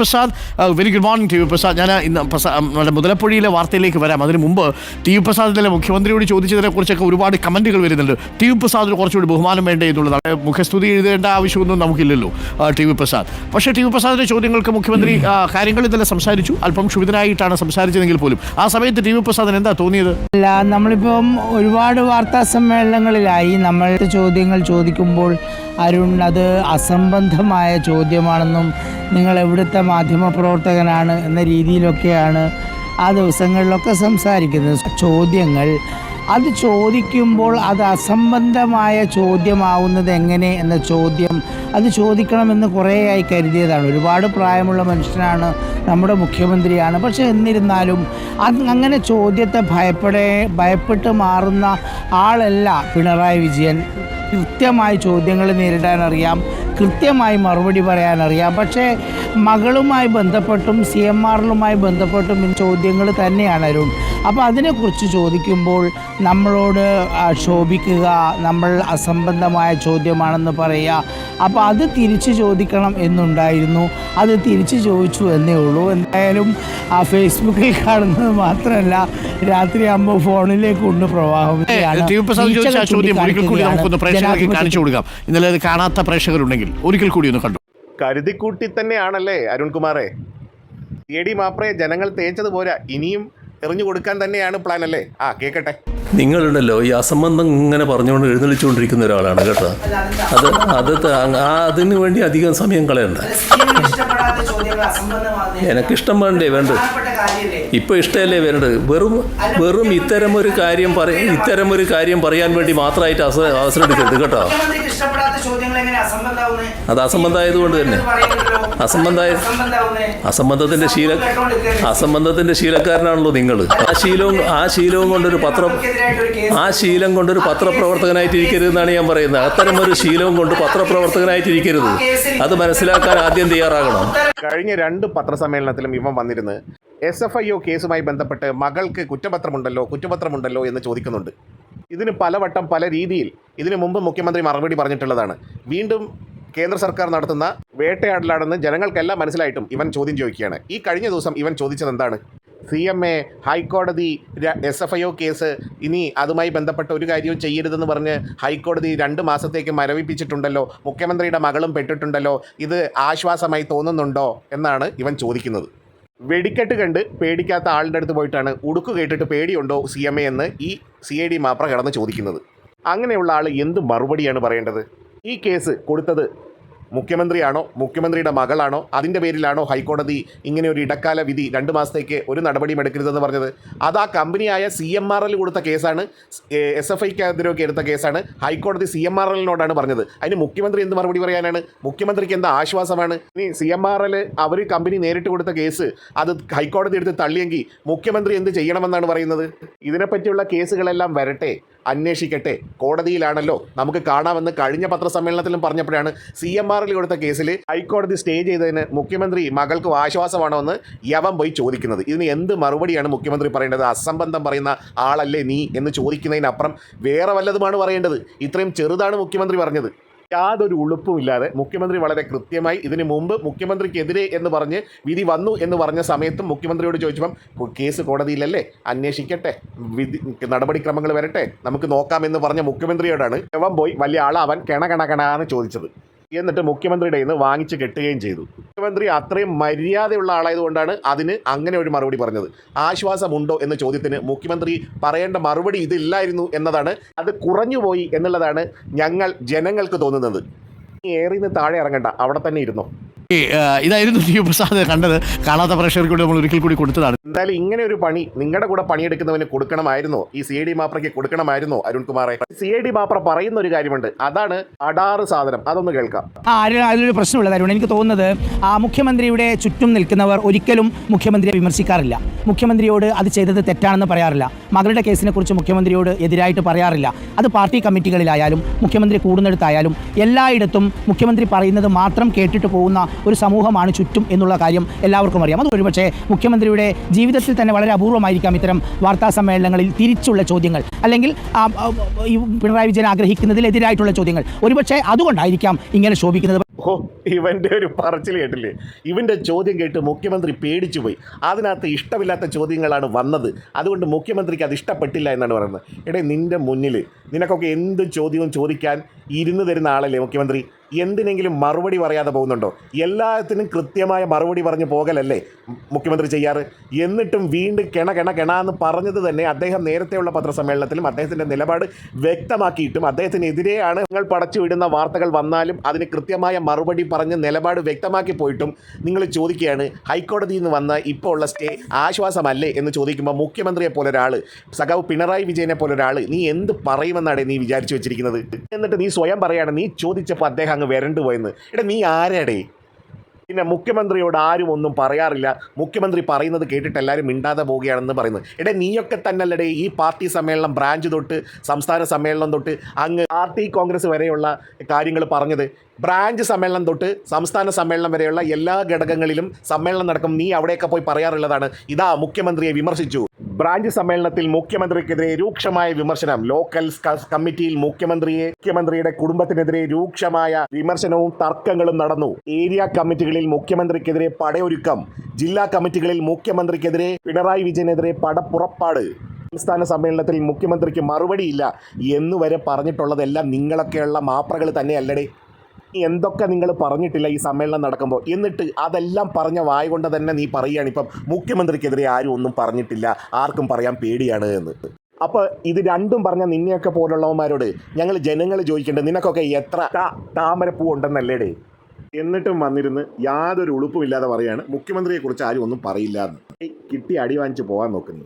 Prasad very good morning T V Prasad ഞാൻ ഇന്ന് നമ്മുടെ മുതലപ്പുഴയിലെ വാർത്തയിലേക്ക് വരാം. അതിന് മുമ്പ് ടി വി പ്രസാദ് മുഖ്യമന്ത്രിയോട് ചോദിച്ചതിനെ കുറിച്ചൊക്കെ ഒരുപാട് കമന്റുകൾ വരുന്നുണ്ട്. ടി വി പ്രസാദിന് കുറച്ചുകൂടി ബഹുമാനം വേണ്ടേ എന്നുള്ളതാണ് മുഖസ്തുതി എഴുതേണ്ട ആവശ്യമൊന്നും നമുക്കില്ലല്ലോ ടി വി പ്രസാദ് പക്ഷേ ടി വി പ്രസാദിന്റെ ചോദ്യങ്ങൾക്ക് മുഖ്യമന്ത്രി കാര്യങ്ങൾ ഇന്നലെ സംസാരിച്ചു. അല്പം ക്ഷുഭിതനായിട്ടാണ് സംസാരിച്ചതെങ്കിൽ പോലും. ആ സമയത്ത് ടി വി പ്രസാദിന് എന്താ തോന്നിയത്? അല്ല നമ്മളിപ്പം ഒരുപാട് വാർത്താ സമ്മേളനങ്ങളിലായി നമ്മൾ ചോദ്യങ്ങൾ ചോദിക്കുമ്പോൾ അരുൺ അത് അസംബന്ധമായ ചോദ്യമാണെന്നും നിങ്ങൾ എവിടുത്തെ മാധ്യമപ്രവർത്തകനാണ് എന്ന രീതിയിലൊക്കെയാണ് ആ ദിവസങ്ങളിലൊക്കെ സംസാരിക്കുന്നത്. ചോദ്യങ്ങൾ അത് ചോദിക്കുമ്പോൾ അത് അസംബന്ധമായ ചോദ്യമാവുന്നത് എങ്ങനെ എന്ന ചോദ്യം അത് ചോദിക്കണമെന്ന് കുറേയായി കരുതിയതാണ്. ഒരുപാട് പ്രായമുള്ള മനുഷ്യനാണ് നമ്മുടെ മുഖ്യമന്ത്രിയാണ്. പക്ഷേ എന്നിരുന്നാലും അത് അങ്ങനെ ചോദ്യത്തെ ഭയപ്പെടേ ഭയപ്പെട്ട് മാറുന്ന ആളല്ല പിണറായി വിജയൻ. കൃത്യമായി ചോദ്യങ്ങൾ നേരിടാൻ അറിയാം കൃത്യമായി മറുപടി പറയാനറിയാം. പക്ഷേ മകളുമായി ബന്ധപ്പെട്ടും സി എം ആറിലുമായി ബന്ധപ്പെട്ടും ചോദ്യങ്ങൾ തന്നെയാണ് അരുൺ അപ്പോൾ അതിനെക്കുറിച്ച് ചോദിക്കുമ്പോൾ നമ്മളോട് ക്ഷോഭിക്കുക നമ്മൾ അസംബന്ധമായ ചോദ്യമാണെന്ന് പറയുക. അപ്പോൾ അത് തിരിച്ച് ചോദിക്കണം എന്നുണ്ടായിരുന്നു. അത് തിരിച്ച് ചോദിച്ചു എന്നേ ഉള്ളൂ. എന്തായാലും ആ ഫേസ്ബുക്കിൽ കാണുന്നത് മാത്രമല്ല രാത്രിയാകുമ്പോൾ ഫോണിലേക്ക് കൊണ്ട് പ്രവാഹം. ചോദ്യം ഒരിക്കൽ കൂടി നമുക്കൊന്ന് പ്രേക്ഷകർക്ക് കാണിച്ചു കൊടുക്കാം. ഇന്നലെ അത് കാണാത്ത പ്രേക്ഷകരുണ്ടെങ്കിൽ ഒരിക്കൽ കൂടി ഒന്ന് കണ്ടു. കരുതിക്കൂട്ടി തന്നെയാണല്ലേ അരുൺകുമാറെ? എ ഡി മാപ്രയെ ജനങ്ങൾ തേച്ചത് പോരാ ഇനിയും എറിഞ്ഞു കൊടുക്കാൻ തന്നെയാണ് പ്ലാൻ അല്ലേ? ആ കേക്കട്ടെ. നിങ്ങളുണ്ടല്ലോ ഈ അസംബന്ധം ഇങ്ങനെ പറഞ്ഞുകൊണ്ട് എഴുന്നള്ളിച്ചുകൊണ്ടിരിക്കുന്ന ഒരാളാണ് കേട്ടോ. അത് അത് അതിന് വേണ്ടി അധികം സമയം കളയണ്ട. എനിക്കിഷ്ടം വേണ്ടേ വേണ്ട. ഇപ്പൊ ഇഷ്ടമല്ലേ വേണ്ടത് വെറും വെറും ഇത്തരം ഒരു കാര്യം പറ ഇത്തരം ഒരു കാര്യം പറയാൻ വേണ്ടി മാത്രമായിട്ട് അവസരം എടുക്കരുത് കേട്ടോ. അത് അസംബന്ധമായതുകൊണ്ട് തന്നെ. അസംബന്ധമായ അസംബന്ധത്തിന്റെ ശീല അസംബന്ധത്തിന്റെ ശീലക്കാരനാണല്ലോ നിങ്ങൾ ആ ശീലവും ആ ശീലവും കൊണ്ടൊരു പത്ര ആ ശീലം കൊണ്ടൊരു പത്രപ്രവർത്തകനായിട്ട് എന്നാണ് ഞാൻ പറയുന്നത്. അത്തരം ഒരു ശീലവും കൊണ്ട് പത്രപ്രവർത്തകനായിട്ടിരിക്കരുത്. അത് മനസ്സിലാക്കാൻ ആദ്യം തയ്യാറാകണം. കഴിഞ്ഞ രണ്ട് പത്രസമ്മേളനത്തിലും ഇവൻ വന്നിരുന്നു എസ് എഫ് ഐ ഒ കേസുമായി ബന്ധപ്പെട്ട് മകൾക്ക് കുറ്റപത്രമുണ്ടല്ലോ കുറ്റപത്രമുണ്ടല്ലോ എന്ന് ചോദിക്കുന്നുണ്ട്. ഇതിന് പലവട്ടം പല രീതിയിൽ ഇതിനു മുമ്പ് മുഖ്യമന്ത്രി മറുപടി പറഞ്ഞിട്ടുള്ളതാണ്. വീണ്ടും കേന്ദ്ര സർക്കാർ നടത്തുന്ന വേട്ടയാടലാണെന്ന് ജനങ്ങൾക്കെല്ലാം മനസ്സിലായിട്ടും ഇവൻ ചോദ്യം ചോദിക്കുകയാണ്. ഈ കഴിഞ്ഞ ദിവസം ഇവൻ ചോദിച്ചത് എന്താണ്? സി എം എ ഹൈക്കോടതി S F I O case ഇനി അതുമായി ബന്ധപ്പെട്ട ഒരു കാര്യവും ചെയ്യരുതെന്ന് പറഞ്ഞ് ഹൈക്കോടതി രണ്ട് മാസത്തേക്ക് മരവിപ്പിച്ചിട്ടുണ്ടല്ലോ മുഖ്യമന്ത്രിയുടെ മകളും പെട്ടിട്ടുണ്ടല്ലോ ഇത് ആശ്വാസമായി തോന്നുന്നുണ്ടോ എന്നാണ് ഇവൻ ചോദിക്കുന്നത്. വെടിക്കെട്ട് കണ്ട് പേടിക്കാത്ത ആളുടെ അടുത്ത് പോയിട്ടാണ് ഉടുക്ക് കേട്ടിട്ട് പേടിയുണ്ടോ സി എം എ എന്ന് ഈ സി ഐ ഡി മാപ്ര കടന്ന് ചോദിക്കുന്നത്. അങ്ങനെയുള്ള ആൾ എന്ത് മറുപടിയാണ് പറയേണ്ടത്? ഈ കേസ് കൊടുത്തത് മുഖ്യമന്ത്രിയാണോ? മുഖ്യമന്ത്രിയുടെ മകളാണോ? അതിന്റെ പേരിലാണോ ഹൈക്കോടതി ഇങ്ങനെ ഒരു ഇടക്കാല വിധി രണ്ട് മാസത്തേക്ക് ഒരു നടപടിയും എടുക്കരുതെന്ന് പറഞ്ഞത്? അത് ആ കമ്പനിയായ സി എം ആർ എൽ കൊടുത്ത കേസാണ് എസ് എഫ് ഐക്കെതിരൊക്കെ എടുത്ത കേസാണ് ഹൈക്കോടതി സി എം ആർ എല്ലിനോടാണ് പറഞ്ഞത്. അതിന് മുഖ്യമന്ത്രി എന്ത് മറുപടി പറയാനാണ്? മുഖ്യമന്ത്രിക്ക് എന്താ ആശ്വാസമാണ്? ഇനി സി എം ആർ എൽ അവർ കമ്പനി നേരിട്ട് കൊടുത്ത കേസ് അത് ഹൈക്കോടതി എടുത്ത് തള്ളിയെങ്കിൽ മുഖ്യമന്ത്രി എന്ത് ചെയ്യണമെന്നാണ് പറയുന്നത്? ഇതിനെപ്പറ്റിയുള്ള കേസുകളെല്ലാം വരട്ടെ. അന്വേഷിക്കട്ടെ. കോടതിയിലാണല്ലോ. നമുക്ക് കാണാമെന്ന് കഴിഞ്ഞ പത്രസമ്മേളനത്തിലും പറഞ്ഞപ്പോഴാണ് സി എം ആറിൽ കൊടുത്ത കേസിൽ ഹൈക്കോടതി സ്റ്റേ ചെയ്തതിന് മുഖ്യമന്ത്രി മകൾക്ക് ആശ്വാസമാണോ എന്ന് യവൻ പോയി ചോദിക്കുന്നത്. ഇതിന് എന്ത് മറുപടിയാണ് മുഖ്യമന്ത്രി പറയേണ്ടത്? അസംബന്ധം പറയുന്ന ആളല്ലേ നീ എന്ന് ചോദിക്കുന്നതിനപ്പുറം വേറെ വല്ലതുമാണ് പറയേണ്ടത്? ഇത്രയും ചെറുതാണ് മുഖ്യമന്ത്രി പറഞ്ഞത്. യാതൊരു ഉളുപ്പുമില്ലാതെ മുഖ്യമന്ത്രി വളരെ കൃത്യമായി ഇതിനു മുമ്പ് മുഖ്യമന്ത്രിക്കെതിരെ എന്ന് പറഞ്ഞ് വിധി വന്നു എന്ന് പറഞ്ഞ സമയത്തും മുഖ്യമന്ത്രിയോട് ചോദിച്ചപ്പം കേസ് കോടതിയിലല്ലേ? അന്വേഷിക്കട്ടെ. വിധി നടപടിക്രമങ്ങൾ വരട്ടെ. നമുക്ക് നോക്കാം എന്ന് പറഞ്ഞ മുഖ്യമന്ത്രിയോടാണ്. ഇവൻ പോയി വലിയ ആളാവാൻ കിണ കിണ എന്ന് ചോദിച്ചത്. എന്നിട്ട് മുഖ്യമന്ത്രിയുടെ നിന്ന് വാങ്ങിച്ച് കെട്ടുകയും ചെയ്തു. മുഖ്യമന്ത്രി അത്രയും മര്യാദയുള്ള ആളായതുകൊണ്ടാണ് അതിന് അങ്ങനെ ഒരു മറുപടി പറഞ്ഞത്. ആശ്വാസമുണ്ടോ എന്ന ചോദ്യത്തിന് മുഖ്യമന്ത്രി പറയേണ്ട മറുപടി ഇതില്ലായിരുന്നു എന്നതാണ്. അത് കുറഞ്ഞുപോയി എന്നുള്ളതാണ് ഞങ്ങൾ ജനങ്ങൾക്ക് തോന്നുന്നത്. ഏറിന്ന് താഴെ ഇറങ്ങണ്ട. അവിടെ തന്നെ ഇരുന്നോ? ഇതായിരുന്നു പ്രസാദ് കണ്ടത്. കാണാത്ത പ്രേക്ഷകർക്ക് കൂടി നമ്മൾ ഒരിക്കൽ കൂടി കൊടുത്തതാണ്. എന്തായാലും ഇങ്ങനെ ഒരു പണി നിങ്ങളുടെ കൂടെ പണിയെടുക്കുന്നവന് കൊടുക്കണമായിരുന്നു. ഈ സി ഡി മാപ്രയ്ക്ക് കൊടുക്കണമായിരുന്നു അരുൺകുമാറെ സി ഐ ഡി മാപ്ര പറയുന്ന ഒരു കാര്യമുണ്ട്. അതാണ് അടാറ് സാധനം. അതൊന്ന് കേൾക്കാം. ആ അതിലൊരു പ്രശ്നമുള്ളത് അരുൺ. എനിക്ക് തോന്നുന്നത് ആ മുഖ്യമന്ത്രിയുടെ ചുറ്റും നിൽക്കുന്നവർ ഒരിക്കലും മുഖ്യമന്ത്രിയെ വിമർശിക്കാറില്ല. മുഖ്യമന്ത്രിയോട് അത് ചെയ്തത് തെറ്റാണെന്ന് പറയാറില്ല. മകളുടെ കേസിനെ കുറിച്ച് മുഖ്യമന്ത്രിയോട് എതിരായിട്ട് പറയാറില്ല. അത് പാർട്ടി കമ്മിറ്റികളിലായാലും മുഖ്യമന്ത്രി കൂടുന്നിടത്തായാലും എല്ലായിടത്തും മുഖ്യമന്ത്രി പറയുന്നത് മാത്രം കേട്ടിട്ട് പോകുന്ന ഒരു സമൂഹമാണ് ചുറ്റും എന്നുള്ള കാര്യം എല്ലാവർക്കും അറിയാം. അത് ഒരുപക്ഷേ മുഖ്യമന്ത്രിയുടെ ജീവിതത്തിൽ തന്നെ വളരെ അപൂർവമായിരിക്കാം ഇത്തരം വാർത്താ സമ്മേളനങ്ങളിൽ തിരിച്ചുള്ള ചോദ്യങ്ങൾ. അല്ലെങ്കിൽ പിണറായി വിജയൻ ആഗ്രഹിക്കുന്നതിലെതിരായിട്ടുള്ള ചോദ്യങ്ങൾ. ഒരുപക്ഷെ അതുകൊണ്ടായിരിക്കാം ഇങ്ങനെ ശോഭിക്കുന്നത്. ഓ ഇവന്റെ ഒരു പറച്ചിൽ കേട്ടില്ലേ? ഇവന്റെ ചോദ്യം കേട്ട് മുഖ്യമന്ത്രി പേടിച്ചു പോയി അതിനകത്ത് ഇഷ്ടമില്ലാത്ത ചോദ്യങ്ങളാണ് വന്നത്. അതുകൊണ്ട് മുഖ്യമന്ത്രിക്ക് അത് ഇഷ്ടപ്പെട്ടില്ല എന്നാണ് പറയുന്നത്. എടേ നിന്റെ മുന്നിൽ നിനക്കൊക്കെ എന്ത് ചോദ്യവും ചോദിക്കാൻ ഇരുന്ന് തരുന്ന ആളല്ലേ മുഖ്യമന്ത്രി? എന്തിനെങ്കിലും മറുപടി പറയാതെ പോകുന്നുണ്ടോ? എല്ലാത്തിനും കൃത്യമായ മറുപടി പറഞ്ഞു പോകലല്ലേ മുഖ്യമന്ത്രി ചെയ്യാറ്? എന്നിട്ടും വീണ്ടും കിണ കിണ കിണ എന്ന് പറഞ്ഞത് തന്നെ അദ്ദേഹം നേരത്തെയുള്ള പത്രസമ്മേളനത്തിലും അദ്ദേഹത്തിന്റെ നിലപാട് വ്യക്തമാക്കിയിട്ടും അദ്ദേഹത്തിനെതിരെയാണ് നിങ്ങൾ പടച്ചു വിടുന്ന വാർത്തകൾ വന്നാലും അതിന് കൃത്യമായ മറുപടി പറഞ്ഞ് നിലപാട് വ്യക്തമാക്കി പോയിട്ടും നിങ്ങൾ ചോദിക്കുകയാണ് ഹൈക്കോടതിയിൽ നിന്ന് വന്ന ഇപ്പോൾ ഉള്ള സ്റ്റേ ആശ്വാസമല്ലേ? എന്ന് ചോദിക്കുമ്പോൾ മുഖ്യമന്ത്രിയെ പോലെ ഒരാൾ സഖാവ് പിണറായി വിജയനെ പോലെ ഒരാൾ നീ എന്ത് പറയുമെന്നാണ് നീ വിചാരിച്ചു വെച്ചിരിക്കുന്നത്? എന്നിട്ട് നീ സ്വയം പറയാണ് നീ ചോദിച്ചപ്പോൾ അദ്ദേഹം അങ്ങ് വരണ്ടു പോയെന്ന്. എടാ നീ ആരാടേ? പിന്നെ മുഖ്യമന്ത്രിയോട് ആരും ഒന്നും പറയാറില്ല. മുഖ്യമന്ത്രി പറയുന്നത് കേട്ടിട്ട് എല്ലാവരും മിണ്ടാതെ പോവുകയാണെന്ന് പറയുന്നത് എടേ നീയൊക്കെ തന്നല്ലടേ ഈ പാർട്ടി സമ്മേളനം ബ്രാഞ്ച് തൊട്ട് സംസ്ഥാന സമ്മേളനം തൊട്ട് അങ്ങ് പാർട്ടി കോൺഗ്രസ് വരെയുള്ള കാര്യങ്ങൾ പറഞ്ഞത്. ബ്രാഞ്ച് സമ്മേളനം തൊട്ട് സംസ്ഥാന സമ്മേളനം വരെയുള്ള എല്ലാ ഘടകങ്ങളിലും സമ്മേളനം നടക്കും. നീ അവിടെയൊക്കെ പോയി പറയാറുള്ളതാണ്. ഇതാ മുഖ്യമന്ത്രിയെ വിമർശിച്ചു. ബ്രാഞ്ച് സമ്മേളനത്തിൽ മുഖ്യമന്ത്രിക്കെതിരെ രൂക്ഷമായ വിമർശനം. ലോക്കൽ കമ്മിറ്റിയിൽ മുഖ്യമന്ത്രിയെ മുഖ്യമന്ത്രിയുടെ കുടുംബത്തിനെതിരെ രൂക്ഷമായ വിമർശനവും തർക്കങ്ങളും നടന്നു. ഏരിയ കമ്മിറ്റികളിൽ മുഖ്യമന്ത്രിക്കെതിരെ പടയൊരുക്കം. ജില്ലാ കമ്മിറ്റികളിൽ മുഖ്യമന്ത്രിക്കെതിരെ പിണറായി വിജയനെതിരെ പടപ്പുറപ്പാട്. സംസ്ഥാന സമ്മേളനത്തിൽ മുഖ്യമന്ത്രിക്ക് മറുപടിയില്ല. എന്നുവരെ പറഞ്ഞിട്ടുള്ളതെല്ലാം നിങ്ങളൊക്കെയുള്ള മാപ്രകൾ തന്നെയല്ലടേ. എന്തൊക്കെ നിങ്ങൾ പറഞ്ഞിട്ടില്ല ഈ സമ്മേളനം നടക്കുമ്പോൾ? എന്നിട്ട് അതെല്ലാം പറഞ്ഞ വായ കൊണ്ട് തന്നെ നീ പറയുകയാണ് ഇപ്പം മുഖ്യമന്ത്രിക്കെതിരെ ആരും ഒന്നും പറഞ്ഞിട്ടില്ല ആർക്കും പറയാൻ പേടിയാണ് എന്ന്. അപ്പോൾ ഇത് രണ്ടും പറഞ്ഞ നിന്നെയൊക്കെ പോലുള്ളവന്മാരോട് ഞങ്ങൾ ജനങ്ങൾ ചോദിക്കേണ്ടത് നിനക്കൊക്കെ എത്ര താമരപ്പൂ ഉണ്ടെന്നല്ലേ എന്നിട്ടും വന്നിരുന്ന് യാതൊരു ഉളുപ്പുമില്ലാതെ പറയാണ് മുഖ്യമന്ത്രിയെക്കുറിച്ച് ആരും ഒന്നും പറയില്ല കിട്ടി അടി വാങ്ങിച്ച് പോകാൻ നോക്കുന്നു.